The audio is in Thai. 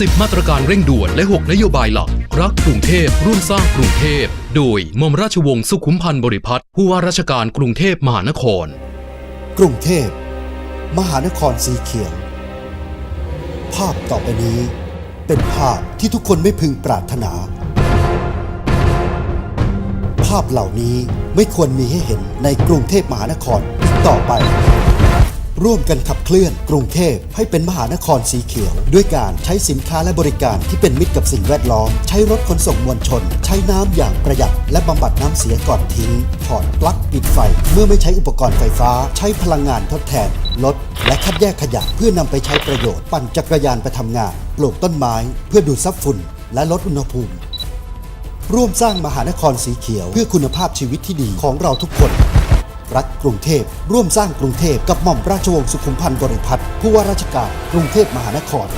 10 มาตรการเร่งด่วนและ 6 นโยบายหลัก รักกรุงเทพร่วมสร้างกรุงเทพ โดยหม่อมราชวงศ์สุขุมพันธ์บริพัตรผู้ว่าราชการกรุงเทพมหานคร กรุงเทพ มหานครสีเขียว ภาพต่อไปนี้ เป็นภาพที่ทุกคนไม่พึงปรารถนา ภาพเหล่านี้ไม่ควรมีให้เห็นในกรุงเทพมหานครต่อไป ร่วมกันขับเคลื่อนกรุงเทพให้เป็นมหานครสีเขียว ด้วยการใช้สินค้าและบริการที่เป็นมิตรกับสิ่งแวดล้อม ใช้รถขนส่งมวลชน ใช้น้ำอย่างประหยัด และบำบัดน้ำเสียก่อนทิ้ง ถอดปลั๊กปิดไฟ เมื่อไม่ใช้อุปกรณ์ไฟฟ้า ใช้พลังงานทดแทน ลด และคัดแยกขยะเพื่อนำไปใช้ประโยชน์ ปั่นจักรยานไปทำงาน ปลูกต้นไม้ เพื่อดูดซับฝุ่น และลดอุณหภูมิร่วมสร้างมหานครสีเขียว เพื่อคุณภาพชีวิตที่ดีของเราทุกคน รักกรุงเทพ ร่วมสร้างกรุงเทพกับหม่อมราชวงศ์สุขุมพันธ์บริพัตรผู้ว่าราชการกรุงเทพมหานคร